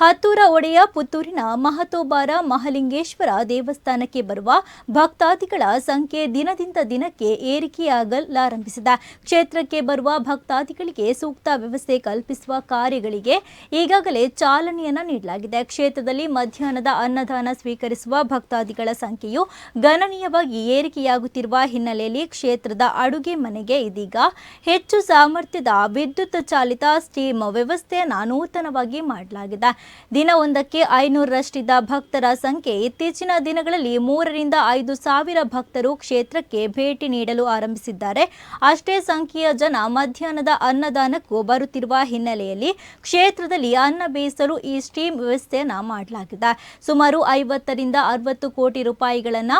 ಹತ್ತೂರ ಒಡೆಯ ಪುತ್ತೂರಿನ ಮಹತೋಬಾರ ಮಹಲಿಂಗೇಶ್ವರ ದೇವಸ್ಥಾನಕ್ಕೆ ಬರುವ ಭಕ್ತಾದಿಗಳ ಸಂಖ್ಯೆ ದಿನದಿಂದ ದಿನಕ್ಕೆ ಏರಿಕೆಯಾಗಲಾರಂಭಿಸಿದೆ. ಕ್ಷೇತ್ರಕ್ಕೆ ಬರುವ ಭಕ್ತಾದಿಗಳಿಗೆ ಸೂಕ್ತ ವ್ಯವಸ್ಥೆ ಕಲ್ಪಿಸುವ ಕಾರ್ಯಗಳಿಗೆ ಈಗಾಗಲೇ ಚಾಲನೆಯನ್ನು ನೀಡಲಾಗಿದೆ. ಕ್ಷೇತ್ರದಲ್ಲಿ ಮಧ್ಯಾಹ್ನದ ಅನ್ನದಾನ ಸ್ವೀಕರಿಸುವ ಭಕ್ತಾದಿಗಳ ಸಂಖ್ಯೆಯು ಗಣನೀಯವಾಗಿ ಏರಿಕೆಯಾಗುತ್ತಿರುವ ಹಿನ್ನೆಲೆಯಲ್ಲಿ ಕ್ಷೇತ್ರದ ಅಡುಗೆ ಮನೆಗೆ ಇದೀಗ ಹೆಚ್ಚು ಸಾಮರ್ಥ್ಯದ ವಿದ್ಯುತ್ ಚಾಲಿತ ಸ್ಟೀಮ್ ವ್ಯವಸ್ಥೆಯನ್ನು ನೂತನವಾಗಿ ಮಾಡಲಾಗಿದೆ. ದಿನವೊಂದಕ್ಕೆ ಐನೂರರಷ್ಟಿದ್ದ ಭಕ್ತರ ಸಂಖ್ಯೆ ಇತ್ತೀಚಿನ ದಿನಗಳಲ್ಲಿ ಮೂರರಿಂದ ಐದು ಸಾವಿರ ಭಕ್ತರು ಕ್ಷೇತ್ರಕ್ಕೆ ಭೇಟಿ ನೀಡಲು ಆರಂಭಿಸಿದ್ದಾರೆ. ಅಷ್ಟೇ ಸಂಖ್ಯೆಯ ಜನ ಮಧ್ಯಾಹ್ನದ ಅನ್ನದಾನಕ್ಕೂ ಬರುತ್ತಿರುವ ಹಿನ್ನೆಲೆಯಲ್ಲಿ ಕ್ಷೇತ್ರದಲ್ಲಿ ಅನ್ನ ಬೇಯಿಸಲು ಈ ಸ್ಟೀಮ್ ವ್ಯವಸ್ಥೆಯನ್ನು ಮಾಡಲಾಗಿದೆ. ಸುಮಾರು ಐವತ್ತರಿಂದ ಅರವತ್ತು ಕೋಟಿ ರೂಪಾಯಿಗಳನ್ನ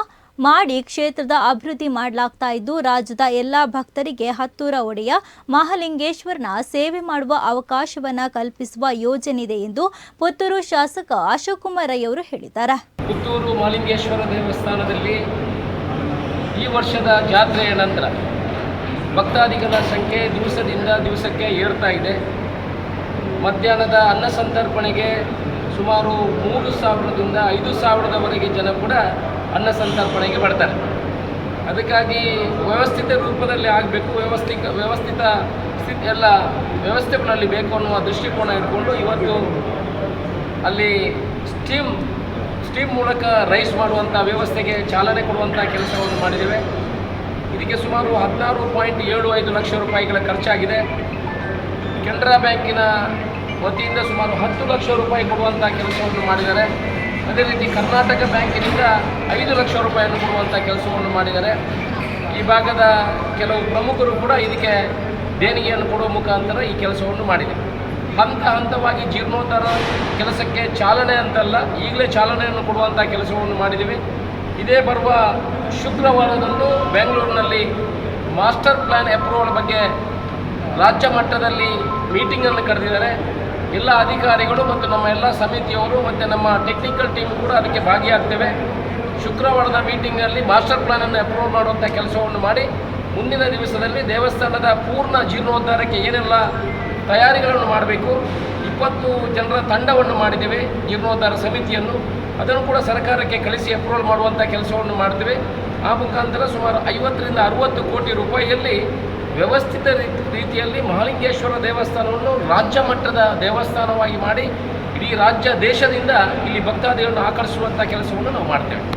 ಮಾಡಿ ಕ್ಷೇತ್ರದ ಅಭಿವೃದ್ಧಿ ಮಾಡಲಾಗ್ತಾ ಇದ್ದು, ರಾಜ್ಯದ ಎಲ್ಲ ಭಕ್ತರಿಗೆ ಹತ್ತೂರ ಒಡೆಯ ಮಹಾಲಿಂಗೇಶ್ವರನ ಸೇವೆ ಮಾಡುವ ಅವಕಾಶವನ್ನ ಕಲ್ಪಿಸುವ ಯೋಜನೆ ಇದೆ ಎಂದು ಪುತ್ತೂರು ಶಾಸಕ ಅಶೋಕ್ ಕುಮಾರ್ ರೈ ಅವರು ಹೇಳಿದ್ದಾರೆ. ಪುತ್ತೂರು ಮಹಾಲಿಂಗೇಶ್ವರ ದೇವಸ್ಥಾನದಲ್ಲಿ ಈ ವರ್ಷದ ಜಾತ್ರೆಯ ನಂತರ ಭಕ್ತಾದಿಗಳ ಸಂಖ್ಯೆ ದಿವಸದಿಂದ ದಿವಸಕ್ಕೆ ಏರ್ತಾ ಇದೆ. ಮಧ್ಯಾಹ್ನದ ಅನ್ನ ಸಂತರ್ಪಣೆಗೆ ಸುಮಾರು ಮೂರು ಸಾವಿರದಿಂದ ಐದು ಸಾವಿರದವರೆಗೆ ಜನ ಕೂಡ ಅನ್ನ ಸಂತರ್ಪಣೆಗೆ ಬರ್ತಾರೆ. ಅದಕ್ಕಾಗಿ ವ್ಯವಸ್ಥಿತ ರೂಪದಲ್ಲಿ ಆಗಬೇಕು ವ್ಯವಸ್ಥಿತ ವ್ಯವಸ್ಥಿತ ಸ್ಥಿತಿ, ಎಲ್ಲ ವ್ಯವಸ್ಥೆಗಳಲ್ಲಿ ಬೇಕು ಅನ್ನುವ ದೃಷ್ಟಿಕೋನ ಇಟ್ಕೊಂಡು ಇವತ್ತು ಅಲ್ಲಿ ಸ್ಟೀಮ್ ಸ್ಟೀಮ್ ಮೂಲಕ ರೈಸ್ ಮಾಡುವಂಥ ವ್ಯವಸ್ಥೆಗೆ ಚಾಲನೆ ಕೊಡುವಂಥ ಕೆಲಸವನ್ನು ಮಾಡಿದ್ದೇವೆ. ಇದಕ್ಕೆ ಸುಮಾರು ಹದಿನಾರು ಪಾಯಿಂಟ್ ಏಳು ಐದು ಲಕ್ಷ ರೂಪಾಯಿಗಳ ಖರ್ಚಾಗಿದೆ. ಕೆನರಾ ಬ್ಯಾಂಕಿನ ವತಿಯಿಂದ ಸುಮಾರು ಹತ್ತು ಲಕ್ಷ ರೂಪಾಯಿ ಕೊಡುವಂಥ ಕೆಲಸವನ್ನು ಮಾಡಿದ್ದಾರೆ. ಅದೇ ರೀತಿ ಕರ್ನಾಟಕ ಬ್ಯಾಂಕಿನಿಂದ ಐದು ಲಕ್ಷ ರೂಪಾಯಿಯನ್ನು ಕೊಡುವಂಥ ಕೆಲಸವನ್ನು ಮಾಡಿದ್ದಾರೆ. ಈ ಭಾಗದ ಕೆಲವು ಪ್ರಮುಖರು ಕೂಡ ಇದಕ್ಕೆ ದೇಣಿಗೆಯನ್ನು ಕೊಡುವ ಮುಖಾಂತರ ಈ ಕೆಲಸವನ್ನು ಮಾಡಿದೆ. ಹಂತ ಹಂತವಾಗಿ ಜೀರ್ಣೋದ್ಧಾರ ಕೆಲಸಕ್ಕೆ ಚಾಲನೆ ಅಂತಲ್ಲ, ಈಗಲೇ ಚಾಲನೆಯನ್ನು ಕೊಡುವಂಥ ಕೆಲಸವನ್ನು ಮಾಡಿದ್ದೀವಿ. ಇದೇ ಬರುವ ಶುಕ್ರವಾರದಂದು ಬೆಂಗಳೂರಿನಲ್ಲಿ ಮಾಸ್ಟರ್ ಪ್ಲ್ಯಾನ್ ಅಪ್ರೂವಲ್ ಬಗ್ಗೆ ರಾಜ್ಯ ಮಟ್ಟದಲ್ಲಿ ಮೀಟಿಂಗನ್ನು ಕರೆದಿದ್ದಾರೆ. ಎಲ್ಲ ಅಧಿಕಾರಿಗಳು ಮತ್ತು ನಮ್ಮ ಎಲ್ಲ ಸಮಿತಿಯವರು ಮತ್ತು ನಮ್ಮ ಟೆಕ್ನಿಕಲ್ ಟೀಮ್ ಕೂಡ ಅದಕ್ಕೆ ಭಾಗಿಯಾಗ್ತೇವೆ. ಶುಕ್ರವಾರದ ಮೀಟಿಂಗಲ್ಲಿ ಮಾಸ್ಟರ್ ಪ್ಲಾನನ್ನು ಅಪ್ರೂವ್ ಮಾಡುವಂಥ ಕೆಲಸವನ್ನು ಮಾಡಿ, ಮುಂದಿನ ದಿವಸದಲ್ಲಿ ದೇವಸ್ಥಾನದ ಪೂರ್ಣ ಜೀರ್ಣೋದ್ಧಾರಕ್ಕೆ ಏನೆಲ್ಲ ತಯಾರಿಗಳನ್ನು ಮಾಡಬೇಕು, ಇಪ್ಪತ್ತು ಜನರ ತಂಡವನ್ನು ಮಾಡಿದ್ದೇವೆ, ಜೀರ್ಣೋದ್ಧಾರ ಸಮಿತಿಯನ್ನು. ಅದನ್ನು ಕೂಡ ಸರ್ಕಾರಕ್ಕೆ ಕಳಿಸಿ ಅಪ್ರೂವಲ್ ಮಾಡುವಂಥ ಕೆಲಸವನ್ನು ಮಾಡ್ತೇವೆ. ಆ ಮುಖಾಂತರ ಸುಮಾರು ಐವತ್ತರಿಂದ ಅರುವತ್ತು ಕೋಟಿ ರೂಪಾಯಿಯಲ್ಲಿ ವ್ಯವಸ್ಥಿತ ರೀತಿ- ರೀತಿಯಲ್ಲಿ ಮಹಾಲಿಂಗೇಶ್ವರ ದೇವಸ್ಥಾನವನ್ನು ರಾಜ್ಯ ಮಟ್ಟದ ದೇವಸ್ಥಾನವಾಗಿ ಮಾಡಿ ಇಡೀ ರಾಜ್ಯ ದೇಶದಿಂದ ಇಲ್ಲಿ ಭಕ್ತಾದಿಗಳನ್ನು ಆಕರ್ಷಿಸುವಂಥ ಕೆಲಸವನ್ನು ನಾವು ಮಾಡ್ತೇವೆ.